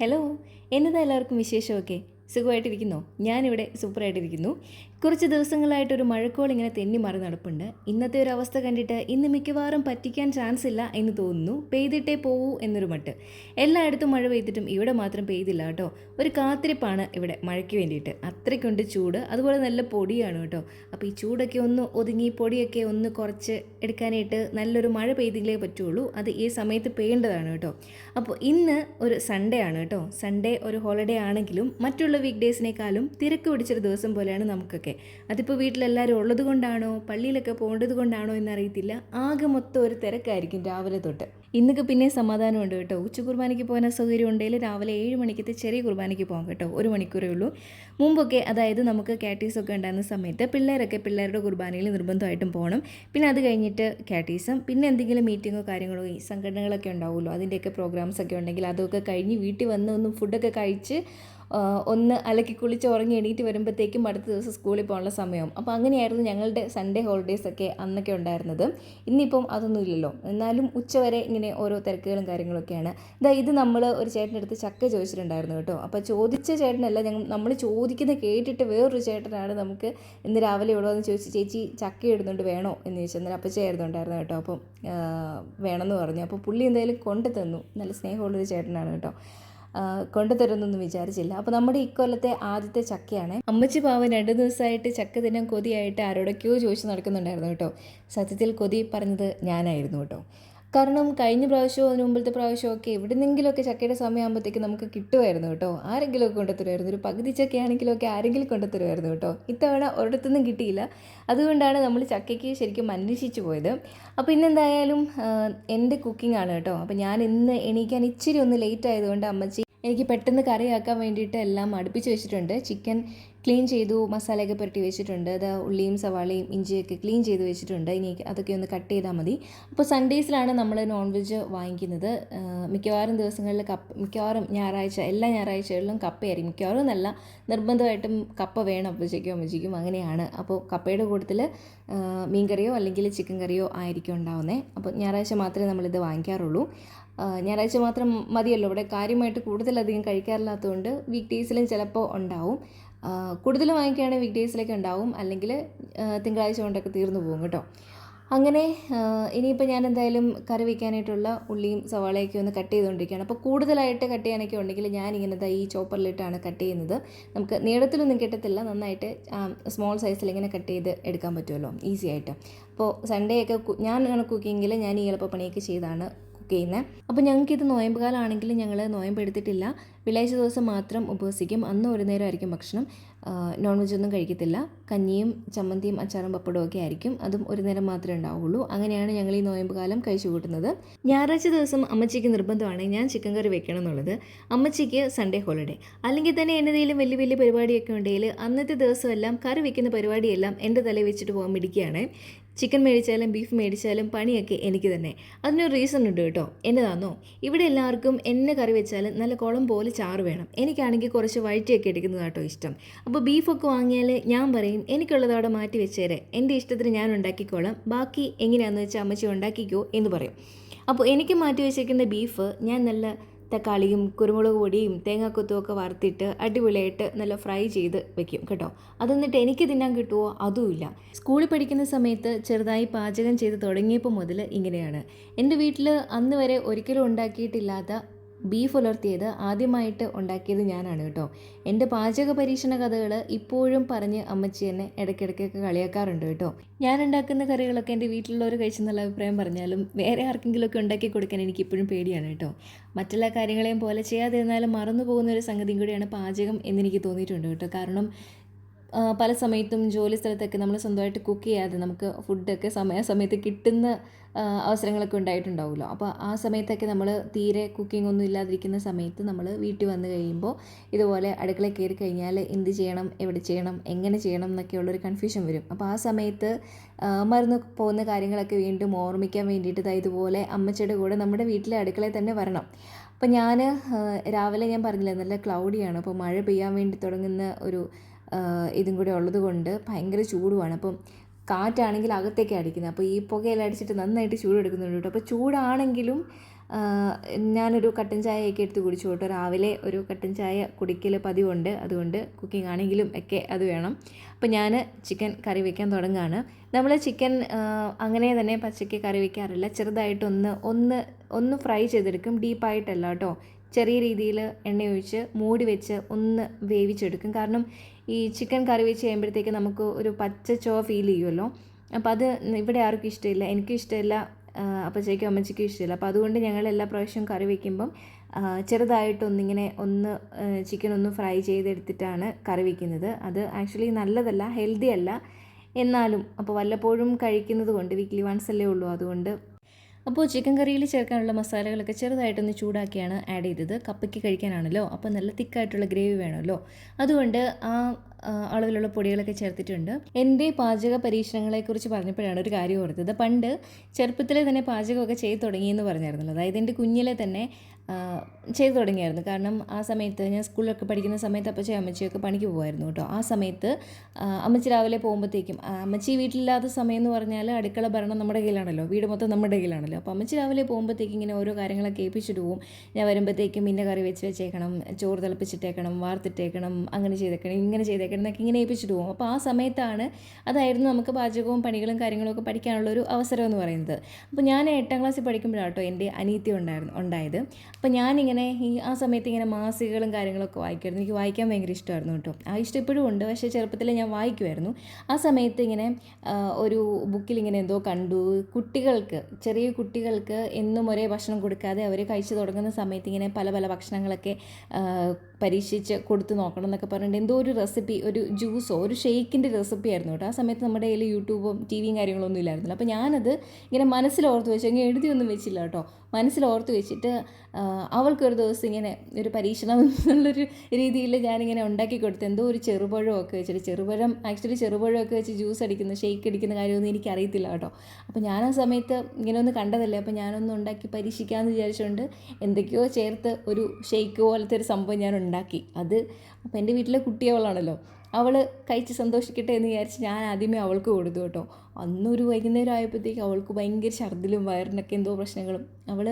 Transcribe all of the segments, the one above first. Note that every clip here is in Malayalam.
ഹലോ എന്നതാ എല്ലാവർക്കും വിശേഷമൊക്കെ? സുഖമായിട്ടിരിക്കുന്നോ? ഞാനിവിടെ സൂപ്പറായിട്ടിരിക്കുന്നു. കുറച്ച് ദിവസങ്ങളായിട്ടൊരു മഴക്കോൾ ഇങ്ങനെ തെന്നി മറി നടപ്പുണ്ട്. ഇന്നത്തെ ഒരു അവസ്ഥ കണ്ടിട്ട് ഇന്ന് മിക്കവാറും പറ്റിക്കാൻ ചാൻസ് ഇല്ല എന്ന് തോന്നുന്നു. പെയ്തിട്ടേ പോവൂ എന്നൊരു മട്ട്. എല്ലായിടത്തും മഴ പെയ്തിട്ടും ഇവിടെ മാത്രം പെയ്തില്ല കേട്ടോ. ഒരു കാത്തിരിപ്പാണ് ഇവിടെ മഴയ്ക്ക് വേണ്ടിയിട്ട്. അത്രയ്ക്കുണ്ട് ചൂട്. അതുപോലെ നല്ല പൊടിയാണ് കേട്ടോ. അപ്പോൾ ഈ ചൂടൊക്കെ ഒന്ന് ഒതുങ്ങി പൊടിയൊക്കെ ഒന്ന് കുറച്ച് എടുക്കാനായിട്ട് നല്ലൊരു മഴ പെയ്തില്ലേ പറ്റുള്ളൂ. അത് ഈ സമയത്ത് പെയ്യേണ്ടതാണ് കേട്ടോ. അപ്പോൾ ഇന്ന് ഒരു സൺഡേ ആണ് കേട്ടോ. സൺഡേ ഒരു ഹോളിഡേ ആണെങ്കിലും മറ്റുള്ള വീക്ക് ഡേയ്സിനേക്കാളും തിരക്ക് പിടിച്ചൊരു ദിവസം പോലെയാണ് നമുക്കൊക്കെ. അതിപ്പോൾ വീട്ടിലെല്ലാവരും ഉള്ളത് കൊണ്ടാണോ? പള്ളിയിലൊക്കെ പോകേണ്ടത് കൊണ്ടാണോ എന്നറിയത്തില്ല. ആകെ മൊത്തം ഒരു തിരക്കായിരിക്കും രാവിലെ തൊട്ട്. ഇന്നൊക്കെ പിന്നെ സമാധാനമുണ്ട് കേട്ടോ. ഉച്ച കുർബാനയ്ക്ക് പോകാൻ സൗകര്യം ഉണ്ടെങ്കിൽ രാവിലെ ഏഴ് മണിക്കത്തെ ചെറിയ കുർബാനയ്ക്ക് പോകാം കേട്ടോ. ഒരു മണിക്കൂറേ ഉള്ളൂ. മുമ്പൊക്കെ അതായത് നമുക്ക് കാറ്റീസ് ഒക്കെ ഉണ്ടായിരുന്ന സമയത്ത് പിള്ളേരൊക്കെ പിള്ളേരുടെ കുർബാനയിൽ നിർബന്ധമായിട്ടും പോകണം. പിന്നെ അത് കഴിഞ്ഞിട്ട് കാറ്റീസും പിന്നെ എന്തെങ്കിലും മീറ്റിങ്ങോ കാര്യങ്ങളോ ഈ സംഘടനകളൊക്കെ ഉണ്ടാവുമല്ലോ. അതിന്റെയൊക്കെ പ്രോഗ്രാംസ് ഒക്കെ ഉണ്ടെങ്കിൽ അതൊക്കെ കഴിഞ്ഞ് വീട്ടിൽ വന്ന് ഒന്ന് ഫുഡൊക്കെ കഴിച്ച് ഒന്ന് അലക്കി കുളിച്ച് ഉറങ്ങി എണീറ്റ് വരുമ്പോഴത്തേക്കും അടുത്ത ദിവസം സ്കൂളിൽ പോകാനുള്ള സമയവും. അപ്പോൾ അങ്ങനെയായിരുന്നു ഞങ്ങളുടെ സൺഡേ ഹോളിഡേയ്സ് ഒക്കെ അന്നൊക്കെ ഉണ്ടായിരുന്നത്. ഇന്നിപ്പം അതൊന്നും ഇല്ലല്ലോ. എന്നാലും ഉച്ചവരെ ഇങ്ങനെ ഓരോ തിരക്കുകളും കാര്യങ്ങളൊക്കെയാണ്. ഇതാ ഇത് നമ്മൾ ഒരു ചേട്ടന്റെ അടുത്ത് ചക്ക ചോദിച്ചിട്ടുണ്ടായിരുന്നു കേട്ടോ. അപ്പോൾ ചോദിച്ച ചേട്ടനല്ല ഞങ്ങൾ നമ്മൾ ചോദിക്കുന്ന കേട്ടിട്ട് വേറൊരു ചേട്ടനാണ് നമുക്ക് ഇന്ന് രാവിലെ ഇവിടെ വന്ന് ചോദിച്ചു ചേച്ചി ചക്ക ഇടുന്നുണ്ട് വേണോ? എന്ന് ചോദിച്ചു അന്നേരം അപ്പച്ചയായിരുന്നു ഉണ്ടായിരുന്നു കേട്ടോ. അപ്പം വേണമെന്ന് പറഞ്ഞു. അപ്പോൾ പുള്ളി എന്തായാലും കൊണ്ടു തന്നു നല്ല സ്നേഹമുള്ളൊരു ചേട്ടനാണ് കേട്ടോ. കൊണ്ടുതരുന്നൊന്നും വിചാരിച്ചില്ല. അപ്പോൾ നമ്മുടെ ഇക്കൊല്ലത്തെ ആദ്യത്തെ ചക്കയാണ്. അമ്മച്ചി പാവൻ രണ്ട് ദിവസമായിട്ട് ചക്ക തിന്നാൻ കൊതിയായിട്ട് ആരോടൊക്കെയോ ചോദിച്ചു നടക്കുന്നുണ്ടായിരുന്നു കേട്ടോ. സത്യത്തിൽ കൊതി പറഞ്ഞത് ഞാനായിരുന്നു കേട്ടോ. കാരണം കഴിഞ്ഞ പ്രാവശ്യവും അതിന് മുമ്പത്തെ പ്രാവശ്യമോ ഒക്കെ എവിടെന്നെങ്കിലുമൊക്കെ ചക്കയുടെ സമയമാകുമ്പോഴത്തേക്ക് നമുക്ക് കിട്ടുമായിരുന്നു കേട്ടോ. ആരെങ്കിലുമൊക്കെ കൊണ്ടുത്തരുമായിരുന്നു ഒരു പകുതി ചക്കയാണെങ്കിലുമൊക്കെ ആരെങ്കിലും കൊണ്ടുത്തരുമായിരുന്നു കേട്ടോ. ഇത്തവണ ഒരിടത്തുനിന്നും കിട്ടിയില്ല. അതുകൊണ്ടാണ് നമ്മൾ ചക്കയ്ക്ക് ശരിക്കും അന്വേഷിച്ചു പോയത്. അപ്പോൾ ഇന്നെന്തായാലും എന്റെ കുക്കിംഗ് ആണ് കേട്ടോ. അപ്പോൾ ഞാൻ ഇന്ന് എണീക്കാൻ ഇച്ചിരി ഒന്ന് ലേറ്റ് ആയതുകൊണ്ട് അമ്മച്ചി എനിക്ക് പെട്ടെന്ന് കറിയാക്കാൻ വേണ്ടിയിട്ട് എല്ലാം അടുപ്പിച്ച് വെച്ചിട്ടുണ്ട്. ചിക്കൻ ക്ലീൻ ചെയ്തു മസാലയൊക്കെ പുരട്ടി വെച്ചിട്ടുണ്ട്. അത് ഉള്ളിയും സവാളയും ഇഞ്ചിയൊക്കെ ക്ലീൻ ചെയ്ത് വെച്ചിട്ടുണ്ട്. ഇനി അതൊക്കെ ഒന്ന് കട്ട് ചെയ്താൽ മതി. അപ്പോൾ സൺഡേസിലാണ് നമ്മൾ നോൺ വെജ് വാങ്ങിക്കുന്നത് മിക്കവാറും ദിവസങ്ങളിൽ കപ്പ് മിക്കവാറും ഞായറാഴ്ച എല്ലാ ഞായറാഴ്ചകളിലും കപ്പയായിരിക്കും. മിക്കവാറും എന്നല്ല നിർബന്ധമായിട്ടും കപ്പ വേണം അപ്പച്ചയ്ക്കും അമ്മച്ചിക്കും. അങ്ങനെയാണ്. അപ്പോൾ കപ്പയുടെ കൂട്ടത്തിൽ മീൻകറിയോ അല്ലെങ്കിൽ ചിക്കൻ കറിയോ ആയിരിക്കും ഉണ്ടാവുന്നത് അപ്പോൾ ഞായറാഴ്ച മാത്രമേ നമ്മളിത് വാങ്ങിക്കാറുള്ളൂ. ഞായറാഴ്ച മാത്രം മതിയല്ലോ. ഇവിടെ കാര്യമായിട്ട് കൂടുതലധികം കഴിക്കാറില്ലാത്തതുകൊണ്ട് വീക്ക് ഡേയ്സിലും ചിലപ്പോൾ ഉണ്ടാവും. കൂടുതൽ വാങ്ങിക്കുകയാണെങ്കിൽ വീക്ക് ഡേയ്സിലൊക്കെ ഉണ്ടാവും. അല്ലെങ്കിൽ തിങ്കളാഴ്ച കൊണ്ടൊക്കെ തീർന്നു പോകും കേട്ടോ. അങ്ങനെ ഇനിയിപ്പോൾ ഞാൻ എന്തായാലും കറി വയ്ക്കാനായിട്ടുള്ള ഉള്ളിയും സവാളയൊക്കെ ഒന്ന് കട്ട് ചെയ്തുകൊണ്ടിരിക്കുകയാണ്. അപ്പോൾ കൂടുതലായിട്ട് കട്ട് ചെയ്യാനൊക്കെ ഉണ്ടെങ്കിൽ ഞാൻ ഇങ്ങനെ ദാ ഈ ചോപ്പറിലിട്ടാണ് കട്ട് ചെയ്യുന്നത്. നമുക്ക് നീളത്തിലൊന്നും കിട്ടത്തില്ല. നന്നായിട്ട് സ്മോൾ സൈസിൽ ഇങ്ങനെ കട്ട് ചെയ്ത് എടുക്കാൻ പറ്റുമല്ലോ. ഈസി ആയിട്ട്. അപ്പോൾ സൺഡേ ഒക്കെ ഞാൻ കുക്കിങ്ങിൽ ഞാൻ ഈ എളുപ്പപ്പണിയൊക്കെ ചെയ്താണ് കുക്ക് ചെയ്യുന്നത് അപ്പോൾ ഞങ്ങൾക്ക് ഇത് നോയമ്പ് കാലമാണെങ്കിലും ഞങ്ങൾ നോയമ്പ് എടുത്തിട്ടില്ല വെള്ളിയാഴ്ച ദിവസം മാത്രം ഉപവസിക്കും അന്ന് ഒരു നേരമായിരിക്കും ഭക്ഷണം. നോൺ വെജ് ഒന്നും കഴിക്കത്തില്ല. കഞ്ഞിയും ചമ്മന്തിയും അച്ചാറും പപ്പടവും ഒക്കെ ആയിരിക്കും. അതും ഒരു നേരം മാത്രമേ ഉണ്ടാവുള്ളൂ. അങ്ങനെയാണ് ഞങ്ങൾ ഈ നോയമ്പ് കാലം കഴിച്ചു കൂട്ടുന്നത് ഞായറാഴ്ച ദിവസം അമ്മച്ചിക്ക് നിർബന്ധമാണ് ഞാൻ ചിക്കൻ കറി വെക്കണം എന്നുള്ളത് അമ്മച്ചിക്ക് സൺഡേ ഹോളിഡേ അല്ലെങ്കിൽ തന്നെ എന്തെങ്കിലും വലിയ വലിയ പരിപാടിയൊക്കെ ഉണ്ടെങ്കിൽ അന്നത്തെ ദിവസമെല്ലാം കറി വെക്കുന്ന പരിപാടിയെല്ലാം എന്റെ തലയിൽ വെച്ചിട്ട് പോകാൻ മിടിക്കുകയാണ് ചിക്കൻ മേടിച്ചാലും ബീഫ് മേടിച്ചാലും പണിയൊക്കെ എനിക്ക് തന്നെ. അതിനൊരു റീസൺ ഉണ്ട് കേട്ടോ. എന്നതാണോ ഇവിടെ എല്ലാവർക്കും എന്നെ കറി വെച്ചാലും നല്ല കുളം പോലെ ചാറ് വേണം. എനിക്കാണെങ്കിൽ കുറച്ച് വഴറ്റിയൊക്കെ എടുക്കുന്നതാട്ടോ ഇഷ്ടം. അപ്പോൾ ബീഫൊക്കെ വാങ്ങിയാൽ ഞാൻ പറയും എനിക്കുള്ളത് അവിടെ മാറ്റി വെച്ചേരെ. എന്റെ ഇഷ്ടത്തിന് ഞാൻ ഉണ്ടാക്കിക്കോളാം. ബാക്കി എങ്ങനെയാണെന്ന് വെച്ചാൽ അമ്മച്ചി ഉണ്ടാക്കിക്കോ എന്ന് പറയും. അപ്പോൾ എനിക്ക് മാറ്റി വെച്ചേക്കുന്ന ബീഫ് ഞാൻ നല്ല തക്കാളിയും കുരുമുളക് പൊടിയും തേങ്ങാക്കൊത്തും ഒക്കെ വറുത്തിട്ട് അടിപൊളിയായിട്ട് നല്ല ഫ്രൈ ചെയ്ത് വെക്കും കേട്ടോ. അതെന്നിട്ട് എനിക്ക് തിന്നാൻ കിട്ടുമോ അതുമില്ല സ്കൂളിൽ പഠിക്കുന്ന സമയത്ത് ചെറുതായി പാചകം ചെയ്ത് തുടങ്ങിയപ്പോൾ മുതൽ ഇങ്ങനെയാണ്. എന്റെ വീട്ടിൽ അന്ന് വരെ ഒരിക്കലും ഉണ്ടാക്കിയിട്ടില്ലാത്ത ബീഫ് ഉലർത്തിയത് ആദ്യമായിട്ട് ഉണ്ടാക്കിയത് ഞാനാണ് കേട്ടോ. എന്റെ പാചക പരീക്ഷണ കഥകൾ ഇപ്പോഴും പറഞ്ഞ് അമ്മച്ചി എന്നെ ഇടയ്ക്കിടയ്ക്കൊക്കെ കളിയാക്കാറുണ്ട് കേട്ടോ. ഞാൻ ഉണ്ടാക്കുന്ന കറികളൊക്കെ എന്റെ വീട്ടിലുള്ളവർ കഴിച്ചെന്നുള്ള അഭിപ്രായം പറഞ്ഞാലും വേറെ ആർക്കെങ്കിലുമൊക്കെ ഉണ്ടാക്കി കൊടുക്കാൻ എനിക്ക് ഇപ്പോഴും പേടിയാണ് കേട്ടോ. മറ്റെല്ലാ കാര്യങ്ങളെയും പോലെ ചെയ്യാതിരുന്നാലും മറന്നു പോകുന്ന ഒരു സംഗതിയും കൂടിയാണ് പാചകം എന്നെനിക്ക് തോന്നിയിട്ടുണ്ട് കേട്ടോ. കാരണം പല സമയത്തും ജോലി സ്ഥലത്തൊക്കെ നമ്മൾ സ്വന്തമായിട്ട് കുക്ക് ചെയ്യാതെ നമുക്ക് ഫുഡൊക്കെ സമയാസമയത്ത് കിട്ടുന്ന ആ, അവസരങ്ങളൊക്കെ ഉണ്ടായിട്ടുണ്ടാവുമല്ലോ. അപ്പോൾ ആ സമയത്തൊക്കെ നമ്മൾ തീരെ കുക്കിംഗ് ഒന്നും ഇല്ലാതിരിക്കുന്ന സമയത്ത് നമ്മൾ വീട്ടിൽ വന്ന് കഴിയുമ്പോൾ ഇതുപോലെ അടുക്കള കയറി കഴിഞ്ഞാൽ എന്ത് ചെയ്യണം എവിടെ ചെയ്യണം എങ്ങനെ ചെയ്യണം എന്നൊക്കെ എന്നൊക്കെയുള്ളൊരു കൺഫ്യൂഷൻ വരും. അപ്പോൾ ആ സമയത്ത് മറന്നു പോകുന്ന കാര്യങ്ങളൊക്കെ വീണ്ടും ഓർമ്മിക്കാൻ വേണ്ടിയിട്ട് ഇതുപോലെ അമ്മച്ചയുടെ കൂടെ നമ്മുടെ വീട്ടിലെ അടുക്കളയിൽ തന്നെ വരണം. അപ്പോൾ ഞാൻ രാവിലെ ഞാൻ പറഞ്ഞില്ല നല്ല ക്ലൗഡിയാണ് അപ്പോൾ മഴ പെയ്യാൻ വേണ്ടി തുടങ്ങുന്ന ഒരു ഇതും കൂടി ഉള്ളത് കൊണ്ട് ഭയങ്കര ചൂടുമാണ്. അപ്പം കാറ്റാണെങ്കിൽ അകത്തേക്ക് അടിക്കുന്നത്. അപ്പോൾ ഈ പുകയെല്ലാം അടിച്ചിട്ട് നന്നായിട്ട് ചൂട് എടുക്കുന്നുണ്ട് കേട്ടോ. അപ്പോൾ ചൂടാണെങ്കിലും ഞാനൊരു കട്ടൻ ചായയൊക്കെ എടുത്ത് കുടിച്ചു കേട്ടോ. രാവിലെ ഒരു കട്ടൻ ചായ കുടിക്കൽ പതിവുണ്ട്. അതുകൊണ്ട് കുക്കിംഗ് ആണെങ്കിലും ഒക്കെ അത് വേണം. അപ്പോൾ ഞാൻ ചിക്കൻ കറി വയ്ക്കാൻ തുടങ്ങുകയാണ്. നമ്മൾ ചിക്കൻ അങ്ങനെ തന്നെ പച്ചയ്ക്ക് കറി വയ്ക്കാറില്ല ചെറുതായിട്ടൊന്ന് ഒന്ന് ഒന്ന് ഫ്രൈ ചെയ്തെടുക്കും. ഡീപ്പായിട്ടല്ല കേട്ടോ. ചെറിയ രീതിയിൽ എണ്ണ ഒഴിച്ച് മൂടി വെച്ച് ഒന്ന് വേവിച്ചെടുക്കും. കാരണം ഈ ചിക്കൻ കറി വെച്ച് കഴിയുമ്പോഴത്തേക്ക് നമുക്ക് ഒരു പച്ച ചോ ഫീൽ ചെയ്യുമല്ലോ. അപ്പോൾ അത് ഇവിടെ ആർക്കും ഇഷ്ടമില്ല എനിക്കും ഇഷ്ടമില്ല അപ്പച്ചയ്ക്കും അമ്മച്ചിക്കും ഇഷ്ടമില്ല. അപ്പോൾ അതുകൊണ്ട് ഞങ്ങൾ എല്ലാ പ്രാവശ്യവും കറി വയ്ക്കുമ്പം ചെറുതായിട്ടൊന്നിങ്ങനെ ഒന്ന് ചിക്കൻ ഒന്ന് ഫ്രൈ ചെയ്തെടുത്തിട്ടാണ് കറി വയ്ക്കുന്നത് അത് ആക്ച്വലി നല്ലതല്ല ഹെൽത്തി അല്ല. എന്നാലും അപ്പോൾ വല്ലപ്പോഴും കഴിക്കുന്നത് കൊണ്ട് വീക്ക്ലി വൺസ് അല്ലേ ഉള്ളൂ. അതുകൊണ്ട് അപ്പോൾ ചിക്കൻ കറിയിൽ ചേർക്കാനുള്ള മസാലകളൊക്കെ ചെറുതായിട്ടൊന്ന് ചൂടാക്കിയാണ് ആഡ് ചെയ്തത്. കപ്പയ്ക്ക് കഴിക്കാനാണല്ലോ. അപ്പോൾ നല്ല തിക്കായിട്ടുള്ള ഗ്രേവി വേണമല്ലോ. അതുകൊണ്ട് ആ അളവിലുള്ള പൊടികളൊക്കെ ചേർത്തിട്ടുണ്ട്. എന്റെ പാചക പരീക്ഷണങ്ങളെക്കുറിച്ച് പറഞ്ഞപ്പോഴാണ് ഒരു കാര്യം ഓർത്തത്. പണ്ട് ചെറുപ്പത്തിലെ തന്നെ പാചകമൊക്കെ ചെയ്തു തുടങ്ങിയെന്ന് പറഞ്ഞായിരുന്നല്ലോ. അതായത് എന്റെ കുഞ്ഞിലെ തന്നെ ചെയ്തു തുടങ്ങിയായിരുന്നു. കാരണം ആ സമയത്ത് ഞാൻ സ്കൂളിലൊക്കെ പഠിക്കുന്ന സമയത്ത് അപ്പച്ചി അമ്മച്ചിയൊക്കെ പണിക്ക് പോകുമായിരുന്നു കേട്ടോ. ആ സമയത്ത് അമ്മച്ചി രാവിലെ പോകുമ്പോഴത്തേക്കും അമ്മച്ചി വീട്ടിലില്ലാത്ത സമയം എന്ന് പറഞ്ഞാൽ അടുക്കള ഭരണം നമ്മുടെ കയ്യിലാണല്ലോ. വീട് മൊത്തം നമ്മുടെ കയ്യിലാണല്ലോ. അപ്പോൾ അമ്മച്ചി രാവിലെ പോകുമ്പോഴത്തേക്കും ഇങ്ങനെ ഓരോ കാര്യങ്ങളൊക്കെ ഏൽപ്പിച്ചിട്ട് പോകും ഞാൻ വരുമ്പോഴത്തേക്കും ഇന്ന കറി വെച്ച് വെച്ചേക്കണം ചോറ് തിളപ്പിച്ചിട്ടേക്കണം വാർത്തിട്ടേക്കണം അങ്ങനെ ചെയ്തേക്കണം ഇങ്ങനെ ചെയ്തേക്കണം എന്നൊക്കെ ഇങ്ങനെ ഏൽപ്പിച്ചിട്ട് പോകും അപ്പോൾ ആ സമയത്താണ് അതായിരുന്നു നമുക്ക് പാചകവും പണികളും കാര്യങ്ങളും ഒക്കെ പഠിക്കാനുള്ള ഒരു അവസരം എന്ന് പറയുന്നത്. അപ്പോൾ ഞാൻ എട്ടാം ക്ലാസ്സിൽ പഠിക്കുമ്പോഴാണ് കേട്ടോ എന്റെ അനീതി ഉണ്ടായിരുന്നു ഉണ്ടായത്. അപ്പോൾ ഞാനിങ്ങനെ ഈ ആ സമയത്ത് ഇങ്ങനെ മാസികകളും കാര്യങ്ങളൊക്കെ വായിക്കുമായിരുന്നു. എനിക്ക് വായിക്കാൻ ഭയങ്കര ഇഷ്ടമായിരുന്നു കേട്ടോ. ആ ഇഷ്ടം ഇപ്പോഴും ഉണ്ട്. പക്ഷേ ചെറുപ്പത്തിൽ ഞാൻ വായിക്കുമായിരുന്നു. ആ സമയത്ത് ഇങ്ങനെ ഒരു ബുക്കിൽ ഇങ്ങനെ എന്തോ കണ്ടു. കുട്ടികൾക്ക് ചെറിയ കുട്ടികൾക്ക് എന്നും ഒരേ ഭക്ഷണം കൊടുക്കാതെ അവർ കഴിച്ചു തുടങ്ങുന്ന സമയത്ത് ഇങ്ങനെ പല പല ഭക്ഷണങ്ങളൊക്കെ പരീക്ഷിച്ച് കൊടുത്ത് നോക്കണം എന്നൊക്കെ പറഞ്ഞിട്ട് എന്തോ ഒരു റെസിപ്പി ഒരു ജ്യൂസോ ഒരു ഷെയ്ക്കിന്റെ റെസിപ്പി ആയിരുന്നു കേട്ടോ. ആ സമയത്ത് നമ്മുടെ കയ്യിൽ യൂട്യൂബും ടി വിയും കാര്യങ്ങളൊന്നും ഇല്ലായിരുന്നില്ല അപ്പോൾ ഞാനത് ഇങ്ങനെ മനസ്സിൽ ഓർത്ത് വെച്ചു അങ്ങനെ എഴുതിയൊന്നും വെച്ചില്ല കേട്ടോ. മനസ്സിൽ ഓർത്ത് വെച്ചിട്ട് അവൾക്കൊരു ദിവസം ഇങ്ങനെ ഒരു പരീക്ഷണം എന്നുള്ളൊരു രീതിയിൽ ഞാനിങ്ങനെ ഉണ്ടാക്കി കൊടുത്ത് എന്തോ ഒരു ചെറുപഴമൊക്കെ വെച്ചിട്ട് ചെറുപഴം ആക്ച്വലി ചെറുപഴം ഒക്കെ വെച്ച് ജ്യൂസ് അടിക്കുന്ന ഷേക്ക് അടിക്കുന്ന കാര്യമൊന്നും എനിക്ക് അറിയത്തില്ല കേട്ടോ. അപ്പോൾ ഞാൻ ആ സമയത്ത് ഇങ്ങനെ ഒന്ന് കണ്ടതല്ലേ അപ്പോൾ ഞാനൊന്ന് ഉണ്ടാക്കി പരീക്ഷിക്കാമെന്ന് വിചാരിച്ചുകൊണ്ട് എന്തൊക്കെയോ ചേർത്ത് ഒരു ഷേക്ക് പോലത്തെ ഒരു സംഭവം ഞാൻ ഉണ്ടാക്കി. അത് അപ്പോൾ എന്റെ വീട്ടിലെ കുട്ടിയവളാണല്ലോ അവൾ കഴിച്ച് സന്തോഷിക്കട്ടെ എന്ന് വിചാരിച്ച് ഞാൻ ആദ്യമേ അവൾക്ക് കൊടുത്തു കേട്ടോ. അന്നൊരു വൈകുന്നേരം ആയപ്പോഴത്തേക്ക് അവൾക്ക് ഭയങ്കര ഛർദിലും വയറിനൊക്കെ എന്തോ പ്രശ്നങ്ങളും. അവൾ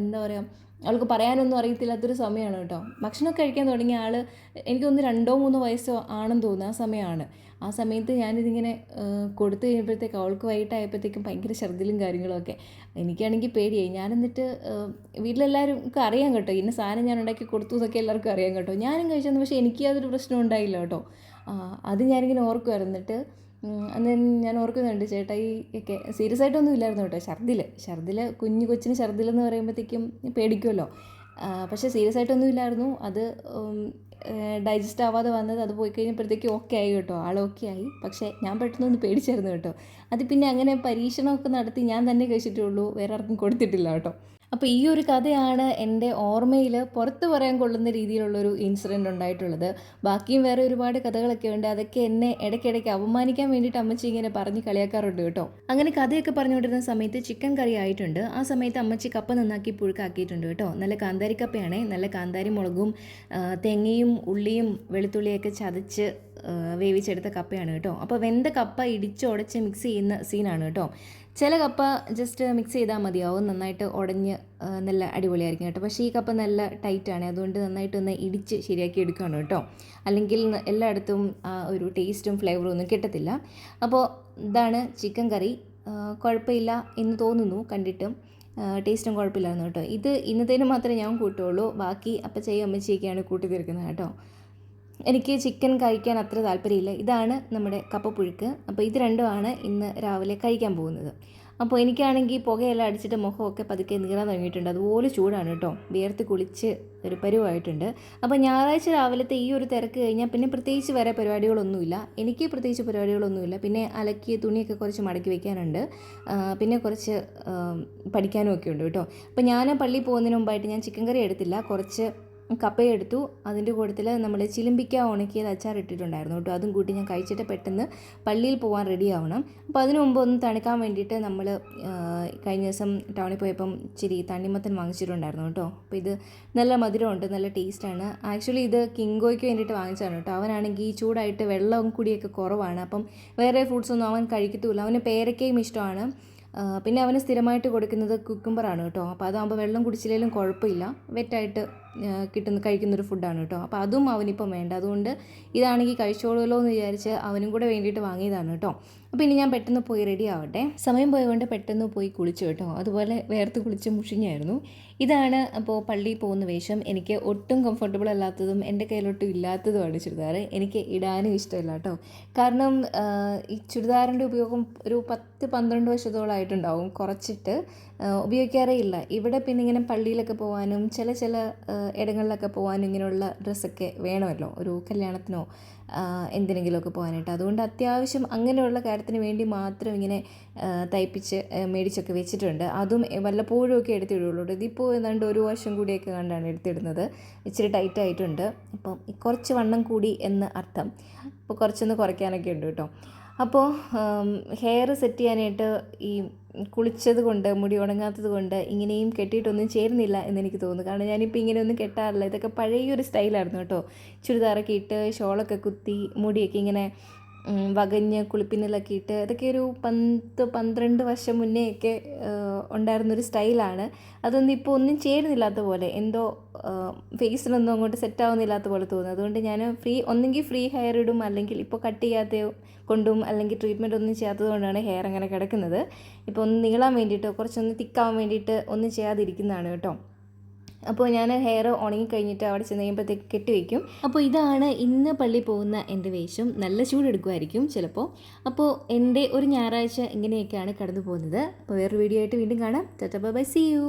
എന്താ പറയുക അവൾക്ക് പറയാനൊന്നും അറിയത്തില്ലാത്തൊരു സമയമാണ് കേട്ടോ. ഭക്ഷണമൊക്കെ കഴിക്കാൻ തുടങ്ങിയ ആൾ എനിക്കൊന്ന് രണ്ടോ മൂന്നോ വയസ്സോ ആണെന്ന് തോന്നുന്നു ആ സമയമാണ്. ആ സമയത്ത് ഞാനിതിങ്ങനെ കൊടുത്തു കഴിയുമ്പോഴത്തേക്ക് അവൾക്ക് വൈകിട്ടായപ്പോഴത്തേക്കും ഭയങ്കര ഛർദിലും കാര്യങ്ങളൊക്കെ എനിക്കാണെങ്കിൽ പേടിയായി. ഞാൻ എന്നിട്ട് വീട്ടിലെല്ലാവരും അറിയാം കേട്ടോ. ഇന്ന സാധനം ഞാൻ ഉണ്ടാക്കി കൊടുത്തു എന്നൊക്കെ എല്ലാവർക്കും അറിയാം കേട്ടോ. ഞാനും കഴിച്ചെന്ന് പക്ഷേ എനിക്ക് യാതൊരു പ്രശ്നം ഉണ്ടായില്ല കേട്ടോ. അത് ഞാനിങ്ങനെ ഓർക്കുമായിരുന്നു എന്നിട്ട് ഉം, അന്ന് ഞാൻ ഓർക്കുന്നുണ്ട് ചേട്ടാ ഈ ഒക്കെ സീരിയസ് ആയിട്ടൊന്നും ഇല്ലായിരുന്നു കേട്ടോ ഛർദിൽ ഛർദിൽ കുഞ്ഞു കൊച്ചിന് ഛർദിലെന്ന് പറയുമ്പോഴത്തേക്കും പേടിക്കുമല്ലോ പക്ഷേ സീരിയസ് ആയിട്ടൊന്നും ഇല്ലായിരുന്നു. അത് ഡൈജസ്റ്റ് ആവാതെ വന്നത് അത് പോയി കഴിഞ്ഞപ്പോഴത്തേക്കും ഓക്കെ ആയി കേട്ടോ ആൾ ഓക്കെ ആയി. പക്ഷേ ഞാൻ പെട്ടെന്നൊന്ന് പേടിച്ചായിരുന്നു കേട്ടോ. അത് പിന്നെ അങ്ങനെ പരീക്ഷണമൊക്കെ നടത്തി ഞാൻ തന്നെ കഴിച്ചിട്ടുള്ളൂ വേറെ ആർക്കും കൊടുത്തിട്ടില്ല കേട്ടോ. അപ്പോൾ ഈ ഒരു കഥയാണ് എന്റെ ഓർമ്മയിൽ പുറത്ത് പറയാൻ കൊള്ളുന്ന രീതിയിലുള്ളൊരു ഇൻസിഡന്റ് ഉണ്ടായിട്ടുള്ളത്. ബാക്കിയും വേറെ ഒരുപാട് കഥകളൊക്കെ ഉണ്ട്. അതൊക്കെ എന്നെ ഇടയ്ക്കിടയ്ക്ക് അപമാനിക്കാൻ വേണ്ടിയിട്ട് അമ്മച്ചി ഇങ്ങനെ പറഞ്ഞ് കളിയാക്കാറുണ്ട് കേട്ടോ. അങ്ങനെ കഥയൊക്കെ പറഞ്ഞുകൊണ്ടിരുന്ന സമയത്ത് ചിക്കൻ കറി ആയിട്ടുണ്ട്. ആ സമയത്ത് അമ്മച്ചി കപ്പ നന്നാക്കി പുഴുക്കാക്കിയിട്ടുണ്ട് കേട്ടോ. നല്ല കാന്താരി കപ്പയാണേ നല്ല കാന്താരി മുളകും തേങ്ങയും ഉള്ളിയും വെളുത്തുള്ളിയൊക്കെ ചതച്ച് വേവിച്ചെടുത്ത കപ്പയാണ് കേട്ടോ. അപ്പോൾ വെന്ത കപ്പ ഇടിച്ച് ഉടച്ച് മിക്സ് ചെയ്യുന്ന സീനാണ് കേട്ടോ. ചില കപ്പ ജസ്റ്റ് മിക്സ് ചെയ്താൽ മതിയാവും. നന്നായിട്ട് ഉടഞ്ഞ് നല്ല അടിപൊളിയായിരിക്കും കേട്ടോ. പക്ഷേ ഈ കപ്പ നല്ല ടൈറ്റാണ് അതുകൊണ്ട് നന്നായിട്ട് ഒന്ന് ഇടിച്ച് ശരിയാക്കി എടുക്കുകയാണ് കേട്ടോ. അല്ലെങ്കിൽ എല്ലായിടത്തും ഒരു ടേസ്റ്റും ഫ്ലേവറും ഒന്നും കിട്ടത്തില്ല. അപ്പോൾ ഇതാണ് ചിക്കൻ കറി കുഴപ്പമില്ല എന്ന് തോന്നുന്നു കണ്ടിട്ടും. ടേസ്റ്റും കുഴപ്പമില്ലായിരുന്നു കേട്ടോ. ഇത് ഇന്നത്തേന് മാത്രമേ ഞാൻ കൂട്ടുള്ളൂ. ബാക്കി അപ്പച്ചയും അമ്മച്ചിയൊക്കെയാണ് കൂട്ടി തീർക്കുന്നത് കേട്ടോ. എനിക്ക് ചിക്കൻ കഴിക്കാൻ അത്ര താല്പര്യമില്ല. ഇതാണ് നമ്മുടെ കപ്പപ്പുഴുക്ക് അപ്പോൾ ഇത് രണ്ടുമാണ് ഇന്ന് രാവിലെ കഴിക്കാൻ പോകുന്നത്. അപ്പോൾ എനിക്കാണെങ്കിൽ പുകയെല്ലാം അടിച്ചിട്ട് മുഖമൊക്കെ പതുക്കെ നീറാൻ തുടങ്ങിയിട്ടുണ്ട്. അതുപോലെ ചൂടാണ് കേട്ടോ. വിയർത്ത് കുളിച്ച് ഒരു പരുവായിട്ടുണ്ട്. അപ്പോൾ ഞായറാഴ്ച രാവിലത്തെ ഈ ഒരു തിരക്ക് കഴിഞ്ഞാൽ പിന്നെ പ്രത്യേകിച്ച് വേറെ പരിപാടികളൊന്നുമില്ല. എനിക്ക് പ്രത്യേകിച്ച് പരിപാടികളൊന്നുമില്ല. പിന്നെ അലക്കി തുണിയൊക്കെ കുറച്ച് മടക്കി വെക്കാനുണ്ട്. പിന്നെ കുറച്ച് പഠിക്കാനും ഒക്കെ ഉണ്ട് കേട്ടോ. അപ്പോൾ ഞാൻ പള്ളിയിൽ പോകുന്നതിന് മുമ്പായിട്ട് ഞാൻ ചിക്കൻ കറി എടുത്തില്ല. കുറച്ച് കപ്പയെടുത്തു. അതിന്റെ കൂട്ടത്തിൽ നമ്മൾ ചിലിമ്പിക്ക ഉണക്കിയത് അച്ചാർ ഇട്ടിട്ടുണ്ടായിരുന്നു കേട്ടോ. അതും കൂട്ടി ഞാൻ കഴിച്ചിട്ട് പെട്ടെന്ന് പള്ളിയിൽ പോകാൻ റെഡി ആവണം. അപ്പോൾ അതിനു മുമ്പ് ഒന്ന് തണുക്കാൻ വേണ്ടിയിട്ട് നമ്മൾ കഴിഞ്ഞ ദിവസം ടൗണിൽ പോയപ്പം ഇച്ചിരി തണ്ണിമത്തൻ വാങ്ങിച്ചിട്ടുണ്ടായിരുന്നു കേട്ടോ. അപ്പോൾ ഇത് നല്ല മധുരമുണ്ട് നല്ല ടേസ്റ്റാണ് ആക്ച്വലി ഇത് കിങ്കോയ്ക്ക് വേണ്ടിയിട്ട് വാങ്ങിച്ചതാണ് കേട്ടോ. അവനാണെങ്കിൽ ചൂടായിട്ട് വെള്ളം കൂടിയൊക്കെ കുറവാണ്. അപ്പം വേറെ ഫ്രൂട്ട്സൊന്നും അവൻ കഴിക്കത്തുമില്ല. അവന് പേരക്കയും ഇഷ്ടമാണ്. പിന്നെ അവന് സ്ഥിരമായിട്ട് കൊടുക്കുന്നത് കുക്കുംബറാണ് കേട്ടോ. അപ്പോൾ അതാകുമ്പോൾ വെള്ളം കുടിച്ചില്ലെങ്കിലും കുഴപ്പമില്ല. വെറ്റായിട്ട് കിട്ടുന്ന കഴിക്കുന്നൊരു ഫുഡാണ് കേട്ടോ. അപ്പോൾ അതും അവനിപ്പം വേണ്ട. അതുകൊണ്ട് ഇതാണെങ്കിൽ കഴിച്ചോളുമല്ലോ എന്ന് വിചാരിച്ച് അവനും കൂടെ വേണ്ടിയിട്ട് വാങ്ങിയതാണ് കേട്ടോ. അപ്പോൾ ഇനി ഞാൻ പെട്ടെന്ന് പോയി റെഡി ആവട്ടെ. സമയം പോയതുകൊണ്ട് പെട്ടെന്ന് പോയി കുളിച്ചു കേട്ടോ. അതുപോലെ വേർത്ത് കുളിച്ച് മുഷിഞ്ഞായിരുന്നു. ഇതാണ് അപ്പോൾ പള്ളിയിൽ പോകുന്ന വേഷം. എനിക്ക് ഒട്ടും കംഫർട്ടബിൾ അല്ലാത്തതും എന്റെ കയ്യിലൊട്ടും ഇല്ലാത്തതുമാണ് ചുരിദാർ എനിക്ക് ഇടാനും ഇഷ്ടമില്ല കേട്ടോ. കാരണം ഈ ചുരിദാറിന്റെ ഉപയോഗം ഒരു പത്ത് പന്ത്രണ്ട് വർഷത്തോളമായിട്ടുണ്ടാവും കുറച്ചിട്ട് ഉപയോഗിക്കാറേ ഇല്ല. ഇവിടെ പിന്നെ ഇങ്ങനെ പള്ളിയിലൊക്കെ പോകാനും ചില ചില ഇടങ്ങളിലൊക്കെ പോകാൻ ഇങ്ങനെയുള്ള ഡ്രസ്സൊക്കെ വേണമല്ലോ? ഒരു കല്യാണത്തിനോ എന്തിനെങ്കിലുമൊക്കെ പോകാനായിട്ട് അതുകൊണ്ട് അത്യാവശ്യം അങ്ങനെയുള്ള കാര്യത്തിന് വേണ്ടി മാത്രം ഇങ്ങനെ തയ്പ്പിച്ച് മേടിച്ചൊക്കെ വെച്ചിട്ടുണ്ട്. അതും വല്ലപ്പോഴും ഒക്കെ എടുത്തിടുള്ളൂ. ഇതിപ്പോൾ ഏതാണ്ട് ഒരു വർഷം കൂടിയൊക്കെ കണ്ടാണ് എടുത്തിടുന്നത്. ഇച്ചിരി ടൈറ്റ് ആയിട്ടുണ്ട്. അപ്പം കുറച്ച് വണ്ണം കൂടി എന്ന് അർത്ഥം. അപ്പോൾ കുറച്ചൊന്ന് കുറയ്ക്കാനൊക്കെ ഉണ്ട് കേട്ടോ. അപ്പോൾ ഹെയർ സെറ്റ് ചെയ്യാനായിട്ട് ഈ കുളിച്ചത് കൊണ്ട് മുടി ഉണങ്ങാത്തത് കൊണ്ട് ഇങ്ങനെയും കെട്ടിയിട്ടൊന്നും ചേരുന്നില്ല എന്നെനിക്ക് തോന്നുന്നു. കാരണം ഞാനിപ്പോൾ ഇങ്ങനെയൊന്നും കെട്ടാറില്ല. ഇതൊക്കെ പഴയൊരു സ്റ്റൈലായിരുന്നു കേട്ടോ. ചുരിദാറൊക്കെ ഇട്ട് ഷോളൊക്കെ കുത്തി മുടിയൊക്കെ ഇങ്ങനെ വകഞ്ഞ് കുളിപ്പിന്നലൊക്കെ ഇട്ട് അതൊക്കെ ഒരു പത്ത് പന്ത്രണ്ട് വർഷം മുന്നേ ഒക്കെ ഉണ്ടായിരുന്നൊരു സ്റ്റൈലാണ്. അതൊന്നും ഇപ്പോൾ ഒന്നും ചേരുന്നില്ലാത്ത പോലെ എന്തോ ഫേസിനൊന്നും അങ്ങോട്ട് സെറ്റ് ആവുന്നില്ലാത്ത പോലെ തോന്നുന്നു. അതുകൊണ്ട് ഞാൻ ഫ്രീ ഒന്നെങ്കിൽ ഫ്രീ ഹെയർ ഇടും അല്ലെങ്കിൽ ഇപ്പോൾ കട്ട് ചെയ്യാത്ത കൊണ്ടും അല്ലെങ്കിൽ ട്രീറ്റ്മെന്റ് ഒന്നും ചെയ്യാത്തത് കൊണ്ടാണ് ഹെയർ അങ്ങനെ കിടക്കുന്നത്. ഇപ്പോൾ ഒന്ന് നീളാൻ വേണ്ടിയിട്ട് കുറച്ചൊന്ന് തിക്കാവാൻ വേണ്ടിയിട്ട് ഒന്നും ചെയ്യാതിരിക്കുന്നതാണ് കേട്ടോ. അപ്പോൾ ഞാൻ ഹെയർ ഉണങ്ങി കഴിഞ്ഞിട്ട് അവിടെ ചെന്ന് കഴിയുമ്പോഴത്തേക്ക് കെട്ടിവെക്കും അപ്പോൾ ഇതാണ് ഇന്ന് പള്ളി പോകുന്ന എന്റെ വേഷം. നല്ല ചൂടെടുക്കുമായിരിക്കും ചിലപ്പോൾ. അപ്പോൾ എന്റെ ഒരു ഞായറാഴ്ച ഇങ്ങനെയൊക്കെയാണ് കടന്നു പോകുന്നത് അപ്പോൾ വേറൊരു വീഡിയോ ആയിട്ട് വീണ്ടും കാണാം. Tata by C U